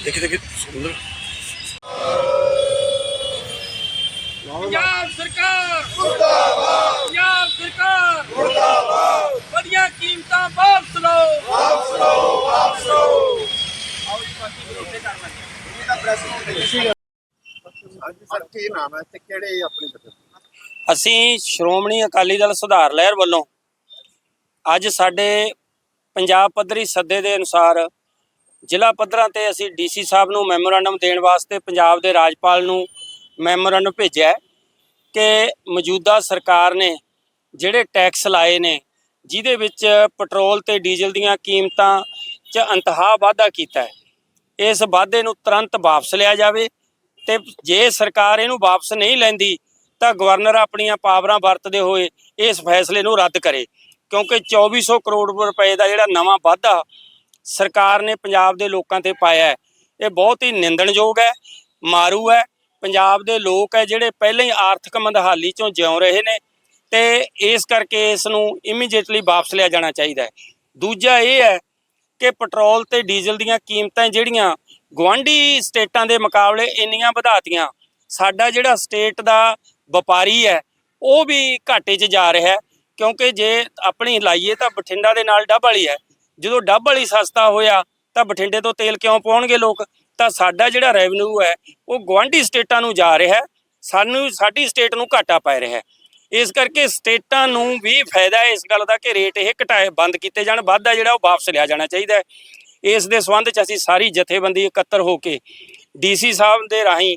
ਦੇਖੀ ਦੇਖੀ ਸੁੰਦਰ। ਪੰਜਾਬ ਸਰਕਾਰ! ਮੁਰਦਾਬਾਦ! ਪੰਜਾਬ ਸਰਕਾਰ! ਮੁਰਦਾਬਾਦ! ਵਧੀਆ ਕੀਮਤਾਂ ਵਾਪਸ ਲਓ! ਵਾਪਸ ਲਓ ਵਾਪਸ ਲਓ! ਆਓ ਜੀ ਪਾਰਟੀ ਵਿਰੋਧੇ ਕਰਨਾ? ਹਾਂਜੀ ਸਰ ਕੀ ਨਾਮ ਹੈ ਤੇ ਕਿਹੜੇ ਆਪਣੀ ਬਚਤ ਅਸੀਂ ਸ਼੍ਰੋਮਣੀ ਅਕਾਲੀ ਦਲ ਸੁਧਾਰ ਲਹਿਰ ਵੱਲੋਂ ਅੱਜ ਸਾਡੇ ਪੰਜਾਬ ਪੱਧਰੀ ਸੱਦੇ ਦੇ ਅਨੁਸਾਰ ਜ਼ਿਲ੍ਹਾ ਪੱਧਰਾਂ ਤੇ ਅਸੀਂ ਡੀਸੀ ਸਾਹਿਬ ਨੂੰ ਮੈਮੋਰੰਡਮ ਦੇਣ ਵਾਸਤੇ ਪੰਜਾਬ ਦੇ ਰਾਜਪਾਲ ਨੂੰ ਮੈਮੋਰੰਡਮ ਭੇਜਿਆ ਕਿ ਮੌਜੂਦਾ ਸਰਕਾਰ ਨੇ ਜਿਹੜੇ ਟੈਕਸ ਲਾਏ ਨੇ, ਜਿਹਦੇ ਵਿੱਚ ਪੈਟਰੋਲ ਤੇ ਡੀਜ਼ਲ ਦੀਆਂ ਕੀਮਤਾਂ 'ਚ ਅੰਤਹਾ ਵਾਧਾ ਕੀਤਾ ਹੈ, ਇਸ ਵਾਧੇ ਨੂੰ ਤੁਰੰਤ ਵਾਪਸ ਲਿਆ ਜਾਵੇ ਤੇ ਜੇ ਸਰਕਾਰ ਇਹਨੂੰ ਵਾਪਸ ਨਹੀਂ ਲੈਂਦੀ ਤਾਂ ਗਵਰਨਰ ਆਪਣੀਆਂ ਪਾਵਰਾਂ ਵਰਤਦੇ ਹੋਏ ਇਸ ਫੈਸਲੇ ਨੂੰ ਰੱਦ ਕਰੇ, ਕਿਉਂਕਿ 2400 ਕਰੋੜ ਰੁਪਏ ਦਾ ਜਿਹੜਾ ਨਵਾਂ ਵਾਧਾ ਸਰਕਾਰ ਨੇ ਪੰਜਾਬ ਦੇ ਲੋਕਾਂ ਤੇ ਪਾਇਆ ਹੈ। ਇਹ ਬਹੁਤ ਹੀ ਨਿੰਦਣਯੋਗ ਹੈ, ਮਾਰੂ ਹੈ। ਪੰਜਾਬ ਦੇ ਲੋਕ ਹੈ ਜਿਹੜੇ ਪਹਿਲਾਂ ਹੀ ਆਰਥਿਕ ਮੰਦਹਾਲੀ ਚੋਂ ਜਿਉ ਰਹੇ ਨੇ ਤੇ ਇਸ ਕਰਕੇ ਇਸ ਨੂੰ ਇਮੀਡੀਏਟਲੀ ਵਾਪਸ ਲਿਆ ਜਾਣਾ ਚਾਹੀਦਾ ਹੈ। ਦੂਜਾ ਇਹ ਹੈ ਕਿ ਪੈਟਰੋਲ ਤੇ ਡੀਜ਼ਲ ਦੀਆਂ ਕੀਮਤਾਂ ਜਿਹੜੀਆਂ ਗਵਾਂਢੀ ਸਟੇਟਾਂ ਦੇ ਮੁਕਾਬਲੇ ਇੰਨੀਆਂ ਵਧਾਤੀਆਂ, ਸਾਡਾ ਜਿਹੜਾ ਸਟੇਟ ਦਾ ਵਪਾਰੀ ਹੈ, ਉਹ ਵੀ ਘਾਟੇ 'ਚ ਜਾ ਰਿਹਾ ਕਿਉਂਕਿ ਜੇ ਆਪਣੀ ਲਾਈਏ ਤਾਂ ਬਠਿੰਡਾ ਦੇ ਨਾਲ ਡੱਬ ਵਾਲੀ ਹੈ। ਜਦੋਂ ਡੱਬ ਵਾਲੀ ਸਸਤਾ ਹੋਇਆ ਤਾਂ ਬਠਿੰਡੇ ਤੋਂ ਤੇਲ ਕਿਉਂ ਪਾਉਣਗੇ ਲੋਕ? ਤਾਂ ਸਾਡਾ ਜਿਹੜਾ ਰੈਵਨਿਊ ਹੈ, ਉਹ ਗਵਾਂਢੀ ਸਟੇਟਾਂ ਨੂੰ ਜਾ ਰਿਹਾ ਸਾਨੂੰ, ਸਾਡੀ ਸਟੇਟ ਨੂੰ ਘਾਟਾ ਪੈ ਰਿਹਾ ਇਸ ਕਰਕੇ ਸਟੇਟਾਂ ਨੂੰ ਵੀ ਫਾਇਦਾ ਇਸ ਗੱਲ ਦਾ ਕਿ ਰੇਟ ਇਹ ਘਟਾਏ, ਬੰਦ ਕੀਤੇ ਜਾਣ। ਵਾਧਾ ਜਿਹੜਾ ਉਹ ਵਾਪਸ ਲਿਆ ਜਾਣਾ ਚਾਹੀਦਾ ਹੈ। ਇਸ ਦੇ ਸੰਬੰਧ ਚ ਅਸੀਂ ਸਾਰੀ ਜਥੇਬੰਦੀ ਇਕੱਤਰ ਹੋ ਕੇ ਡੀਸੀ ਸਾਹਿਬ ਦੇ ਰਾਹੀਂ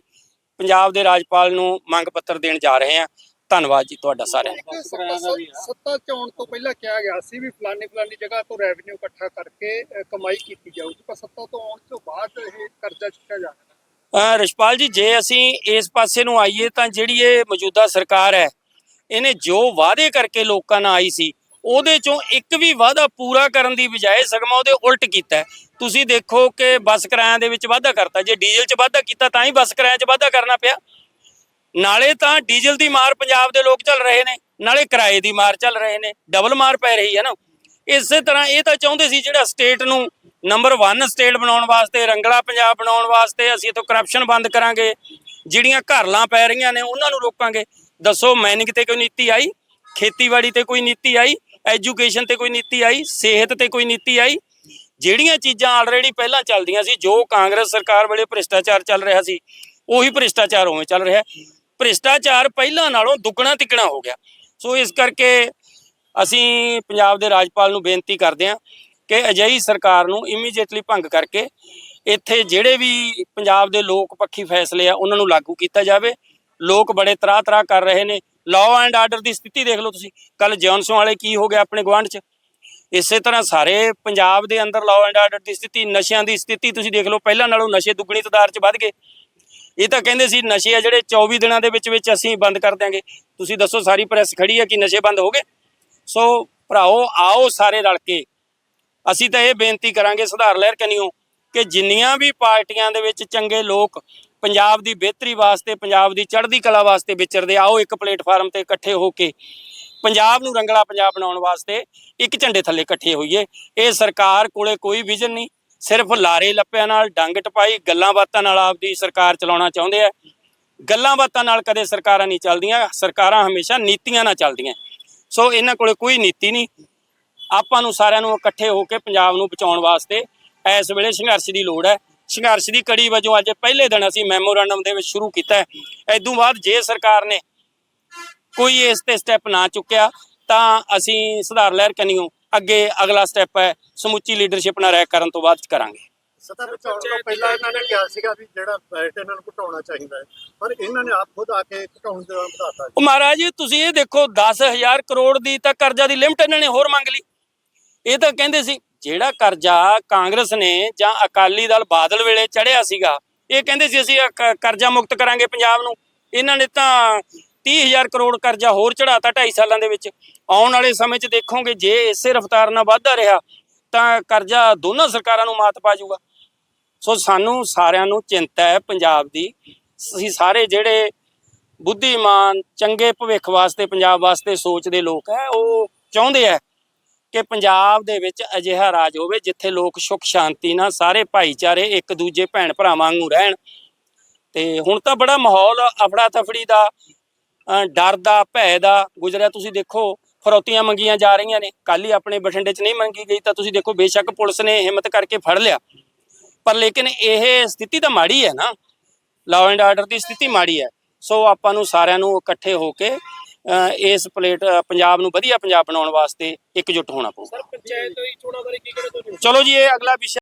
ਪੰਜਾਬ ਦੇ ਰਾਜਪਾਲ ਨੂੰ ਮੰਗ ਪੱਤਰ ਦੇਣ ਜਾ ਰਹੇ ਹਾਂ। ਧੰਨਵਾਦ ਜੀ ਤੁਹਾਡਾ ਸਾਰਿਆਂ ਦਾ। ਸੱਤਾ ਸੱਤਾ ਚ ਆਉਣ ਤੋਂ ਪਹਿਲਾਂ ਕਿਹਾ ਗਿਆ ਸੀ ਵੀ ਫਲਾਨੀ ਫਲਾਨੀ ਜਗ੍ਹਾ ਤੋਂ ਰੈਵਨਿਊ ਇਕੱਠਾ ਕਰਕੇ ਕਮਾਈ ਕੀਤੀ ਜਾਊਗੀ ਪਰ ਸੱਤਾ ਤੋਂ ਆਉਣ ਤੋਂ ਬਾਅਦ ਇਹ ਕਰਜ਼ਾ ਚੁੱਕਿਆ ਜਾਣਾ ਰਿਸ਼ਪਾਲ ਜੀ ਜੇ ਅਸੀਂ ਇਸ ਪਾਸੇ ਨੂੰ ਆਈਏ ਤਾਂ ਜਿਹੜੀ ਇਹ ਮੌਜੂਦਾ ਸਰਕਾਰ ਹੈ ਇਹਨੇ ਜੋ ਵਾਅਦੇ ਕਰਕੇ ਲੋਕਾਂ ਨਾਲ ਆਈ ਸੀ ਉਹਦੇ ਚੋਂ ਇੱਕ ਵੀ ਵਾਅਦਾ ਪੂਰਾ ਕਰਨ ਦੀ ਬਜਾਏ ਸਗਮਾ ਉਹਦੇ ਉਲਟ ਕੀਤਾ। ਤੁਸੀਂ ਦੇਖੋ ਕਿ ਬੱਸ ਕਿਰਾਇਆਂ ਦੇ ਵਿੱਚ ਵਾਧਾ ਕਰਤਾ ਜੇ ਡੀਜ਼ਲ 'ਚ ਵਾਧਾ ਕੀਤਾ ਤਾਂ ਹੀ ਬੱਸ ਕਿਰਾਇਆਂ 'ਚ ਵਾਧਾ ਕਰਨਾ ਪਿਆ। ਨਾਲੇ ਤਾਂ ਡੀਜ਼ਲ ਦੀ ਮਾਰ ਪੰਜਾਬ ਦੇ ਲੋਕ ਚੱਲ ਰਹੇ ਨੇ, ਨਾਲੇ ਕਿਰਾਏ ਦੀ ਮਾਰ ਚੱਲ ਰਹੇ ਨੇ ਡਬਲ ਮਾਰ ਪੈ ਰਹੀ ਹੈ ਨਾ। ਇਸੇ ਤਰ੍ਹਾਂ ਇਹ ਤਾਂ ਚਾਹੁੰਦੇ ਸੀ ਜਿਹੜਾ ਸਟੇਟ ਨੂੰ ਨੰਬਰ 1 ਸਟੇਟ ਬਣਾਉਣ ਵਾਸਤੇ, ਰੰਗਲਾ ਪੰਜਾਬ ਬਣਾਉਣ ਵਾਸਤੇ ਅਸੀਂ ਇਥੋਂ ਕਰਪਸ਼ਨ ਬੰਦ ਕਰਾਂਗੇ, ਜਿਹੜੀਆਂ ਘਰਲਾਂ ਪੈ ਰਹੀਆਂ ਨੇ ਉਹਨਾਂ ਨੂੰ ਰੋਕਾਂਗੇ। ਦੱਸੋ ਮਾਈਨਿੰਗ ਤੇ ਕੋਈ ਨੀਤੀ ਆਈ? ਖੇਤੀਬਾੜੀ ਤੇ ਕੋਈ ਨੀਤੀ ਆਈ? ਐਜੂਕੇਸ਼ਨ ਤੇ ਕੋਈ ਨੀਤੀ ਆਈ? ਸਿਹਤ ਤੇ ਕੋਈ ਨੀਤੀ ਆਈ? ਜਿਹੜੀਆਂ ਚੀਜ਼ਾਂ ਆਲਰੇਡੀ ਪਹਿਲਾਂ ਚੱਲਦੀਆਂ ਸੀ, ਜੋ ਕਾਂਗਰਸ ਸਰਕਾਰ ਵੇਲੇ ਭ੍ਰਿਸ਼ਟਾਚਾਰ ਚੱਲ ਰਿਹਾ ਸੀ, ਉਹੀ ਭ੍ਰਿਸ਼ਟਾਚਾਰ ਉਵੇਂ ਚੱਲ ਰਿਹਾ। ਭ੍ਰਿਸ਼ਟਾਚਾਰ ਪਹਿਲਾਂ ਨਾਲੋਂ ਦੁੱਗਣਾ ਤਿੱਗਣਾ ਹੋ ਗਿਆ। ਸੋ ਇਸ ਕਰਕੇ ਅਸੀਂ ਪੰਜਾਬ ਦੇ ਰਾਜਪਾਲ ਨੂੰ ਬੇਨਤੀ ਕਰਦੇ ਹਾਂ ਕਿ ਅਜਿਹੀ ਸਰਕਾਰ ਨੂੰ ਇਮੀਡੀਏਟਲੀ ਭੰਗ ਕਰਕੇ ਇੱਥੇ ਜਿਹੜੇ ਵੀ ਪੰਜਾਬ ਦੇ ਲੋਕ ਪੱਖੀ ਫੈਸਲੇ ਆ, ਉਹਨਾਂ ਨੂੰ ਲਾਗੂ ਕੀਤਾ ਜਾਵੇ। ਲੋਕ ਬੜੇ ਤਰਾਹ ਤਰਾਹ ਕਰ ਰਹੇ ਨੇ। ਲਾਅ ਐਂਡ ਆਰਡਰ ਦੀ ਸਥਿਤੀ ਦੇਖ ਲਓ ਤੁਸੀਂ। ਕੱਲ ਜੌਨਸਨ ਵਾਲੇ ਕੀ ਹੋ ਗਿਆ ਆਪਣੇ ਗਵਾਂਢ 'ਚ? ਇਸੇ ਤਰ੍ਹਾਂ ਸਾਰੇ ਪੰਜਾਬ ਦੇ ਅੰਦਰ ਲਾਅ ਐਂਡ ਆਰਡਰ ਦੀ ਸਥਿਤੀ, ਨਸ਼ਿਆਂ ਦੀ ਸਥਿਤੀ ਤੁਸੀਂ ਦੇਖ ਲਓ, ਪਹਿਲਾਂ ਨਾਲੋਂ ਨਸ਼ੇ ਦੁੱਗਣੀ ਤਦਾਰ 'ਚ ਵੱਧ ਗਏ। ਇਹ ਤਾਂ ਕਹਿੰਦੇ ਸੀ ਨਸ਼ੇ ਆ ਜਿਹੜੇ 24 ਦਿਨਾਂ ਦੇ ਵਿੱਚ ਵਿੱਚ ਅਸੀਂ ਬੰਦ ਕਰ ਦਿਆਂਗੇ। ਤੁਸੀਂ ਦੱਸੋ ਸਾਰੀ ਪ੍ਰੈਸ ਖੜੀ ਹੈ ਕਿ ਨਸ਼ੇ ਬੰਦ ਹੋ ਗਏ? ਸੋ ਭਰਾਓ ਆਓ ਸਾਰੇ ਰਲ ਕੇ। ਅਸੀਂ ਤਾਂ ਇਹ ਬੇਨਤੀ ਕਰਾਂਗੇ, ਸੁਧਾਰ ਲਹਿਰ ਕਨੀਓ, ਕਿ ਜਿੰਨੀਆਂ ਵੀ ਪਾਰਟੀਆਂ ਦੇ ਵਿੱਚ ਚੰਗੇ ਲੋਕ ਪੰਜਾਬ ਦੀ ਬਿਹਤਰੀ ਵਾਸਤੇ, ਪੰਜਾਬ ਦੀ ਚੜ੍ਹਦੀ ਕਲਾ ਵਾਸਤੇ ਵਿਚਰਦੇ ਆਓ ਇੱਕ ਪਲੇਟਫਾਰਮ ਤੇ ਇਕੱਠੇ ਹੋ ਕੇ ਪੰਜਾਬ ਨੂੰ ਰੰਗਲਾ ਪੰਜਾਬ ਬਣਾਉਣ ਵਾਸਤੇ ਇੱਕ ਝੰਡੇ ਥੱਲੇ ਇਕੱਠੇ ਹੋਈਏ। ਇਹ ਸਰਕਾਰ ਕੋਲੇ ਕੋਈ ਵਿਜ਼ਨ ਨਹੀਂ ਸਿਰਫ ਲਾਰੇ ਲੱਪਿਆਂ ਨਾਲ, ਡੰਗ ਟਪਾਈ, ਗੱਲਾਂ ਬਾਤਾਂ ਨਾਲ ਆਪਦੀ ਸਰਕਾਰ ਚਲਾਉਣਾ ਚਾਹੁੰਦੇ ਆ। ਗੱਲਾਂ ਬਾਤਾਂ ਨਾਲ ਕਦੇ ਸਰਕਾਰਾਂ ਨਹੀਂ ਚੱਲਦੀਆਂ, ਸਰਕਾਰਾਂ ਹਮੇਸ਼ਾ ਨੀਤੀਆਂ ਨਾਲ ਚੱਲਦੀਆਂ। ਸੋ ਇਹਨਾਂ ਕੋਲੇ ਕੋਈ ਨੀਤੀ ਨਹੀਂ। ਆਪਾਂ ਨੂੰ ਸਾਰਿਆਂ ਨੂੰ ਇਕੱਠੇ ਹੋ ਕੇ ਪੰਜਾਬ ਨੂੰ ਬਚਾਉਣ ਵਾਸਤੇ ਇਸ ਵੇਲੇ ਸੰਘਰਸ਼ ਦੀ ਲੋੜ ਹੈ। ਸੰਘਰਸ਼ ਦੀ ਕੜੀ ਵਜੋਂ ਅੱਜ ਪਹਿਲੇ ਦਿਨ ਅਸੀਂ ਮੈਮੋਰੈਂਡਮ ਦੇ ਵਿੱਚ ਸ਼ੁਰੂ ਕੀਤਾ ਹੈ। ਤੋਂ ਬਾਅਦ ਜੇ ਸਰਕਾਰ ਨੇ ਕੋਈ ਇਸ ਤੇ ਸਟੈਪ ਨਾ ਚੁੱਕਿਆ, ਤਾਂ ਅਸੀਂ ਸੁਧਾਰ ਲਹਿਰ ਕਨੀਓ। ਅੱਗੇ ਅਗਲਾ ਸਟੈਪ ਹੈ ਸਮੁੱਚੀ ਲੀਡਰਸ਼ਿਪ ਨਾਲ ਰਹਿ ਕਰਨ ਤੋਂ ਬਾਅਦ ਕਰਾਂਗੇ। ਸੱਤਾ ਤੋਂ ਪਹਿਲਾਂ ਇਹਨਾਂ ਨੇ ਕਿਹਾ ਸੀਗਾ ਵੀ ਜਿਹੜਾ ਬੈਟ ਇਹਨਾਂ ਨੂੰ ਘਟਾਉਣਾ ਚਾਹੀਦਾ ਹੈ। ਪਰ ਇਹਨਾਂ ਨੇ ਆਪ ਖੁਦ ਆ ਕੇ ਘਟਾਉਣ ਦਾ ਵਧਾਤਾ ਉਹ ਮਹਾਰਾਜ ਜੀ, ਤੁਸੀਂ ਇਹ ਦੇਖੋ 10000 ਕਰੋੜ ਦੀ ਤਾਂ ਕਰਜ਼ਾ ਦੀ ਲਿਮਟ ਇਹਨਾਂ ਨੇ ਹੋਰ ਮੰਗ ਲਈ। ਇਹ ਤਾਂ ਕਹਿੰਦੇ ਸੀ ਜਿਹੜਾ ਕਰਜ਼ਾ ਕਾਂਗਰਸ ਨੇ ਜਾਂ ਅਕਾਲੀ ਦਲ ਬਾਦਲ ਵੇਲੇ ਚੜਿਆ ਸੀਗਾ ਇਹ ਕਹਿੰਦੇ ਸੀ ਅਸੀਂ ਕਰਜ਼ਾ ਮੁਕਤ ਕਰਾਂਗੇ ਪੰਜਾਬ ਨੂੰ। ਇਹਨਾਂ ਨੇ ਤਾਂ 30000 ਕਰੋੜ ਕਰਜ਼ਾ ਹੋਰ ਚੜਾਤਾ 2.5 ਸਾਲਾਂ ਦੇ ਵਿੱਚ। ਆਉਣ ਵਾਲੇ ਸਮੇਂ 'ਚ ਦੇਖੋਗੇ, ਜੇ ਇਸੇ ਰਫ਼ਤਾਰ ਨਾਲ ਵੱਧਦਾ ਰਿਹਾ, ਤਾਂ ਕਰਜ਼ਾ ਦੋਨਾਂ ਸਰਕਾਰਾਂ ਨੂੰ ਮਾਤ ਪਾ ਜਾਊਗਾ। ਸੋ ਸਾਨੂੰ ਸਾਰਿਆਂ ਨੂੰ ਚਿੰਤਾ ਹੈ ਪੰਜਾਬ ਦੀ। ਅਸੀਂ ਸਾਰੇ ਜਿਹੜੇ ਬੁੱਧੀਮਾਨ, ਚੰਗੇ ਭਵਿੱਖ ਵਾਸਤੇ, ਪੰਜਾਬ ਵਾਸਤੇ ਸੋਚਦੇ ਲੋਕ ਹੈ, ਉਹ ਚਾਹੁੰਦੇ ਆ ਕਿ ਪੰਜਾਬ ਦੇ ਵਿੱਚ ਅਜਿਹਾ ਰਾਜ ਹੋਵੇ ਜਿੱਥੇ ਲੋਕ ਸੁਖ, ਸ਼ਾਂਤੀ ਨਾਲ ਸਾਰੇ ਭਾਈਚਾਰੇ ਇੱਕ ਦੂਜੇ ਭੈਣ ਭਰਾਵਾਂ ਵਾਂਗੂ ਰਹਿਣ। ਤੇ ਹੁਣ ਤਾਂ ਬੜਾ ਮਾਹੌਲ ਅਫੜਾ ਤਫੜੀ ਦਾ ਡਰ ਦਾ ਭੈ ਦਾ ਗੁਜ਼ਰਿਆ। ਤੁਸੀਂ ਦੇਖੋ ਫਰੌਤੀਆਂ ਮੰਗੀਆਂ ਜਾ ਰਹੀਆਂ ਨੇ। ਕੱਲ ਹੀ ਆਪਣੇ ਬਠਿੰਡੇ 'ਚ ਨਹੀਂ ਮੰਗੀ ਗਈ ਤਾਂ ਤੁਸੀਂ ਦੇਖੋ ਬੇਸ਼ੱਕ ਪੁਲਿਸ ਨੇ ਹਿੰਮਤ ਕਰਕੇ ਫੜ ਲਿਆ। ਪਰ ਲੇਕਿਨ ਇਹ ਸਥਿਤੀ ਤਾਂ ਮਾੜੀ ਹੈ ਨਾ। ਲਾਅ ਐਂਡ ਆਰਡਰ ਦੀ ਸਥਿਤੀ ਮਾੜੀ ਹੈ। ਸੋ ਆਪਾਂ ਨੂੰ ਸਾਰਿਆਂ ਨੂੰ ਇਕੱਠੇ ਹੋ ਕੇ ਇਸ ਪਲੇਟ ਪੰਜਾਬ ਨੂੰ ਵਧੀਆ ਪੰਜਾਬ ਬਣਾਉਣ ਵਾਸਤੇ ਇਕਜੁੱਟ ਹੋਣਾ ਪਊਗਾ। ਚਲੋ ਜੀ ਇਹ ਅਗਲਾ ਵਿਸ਼ਾ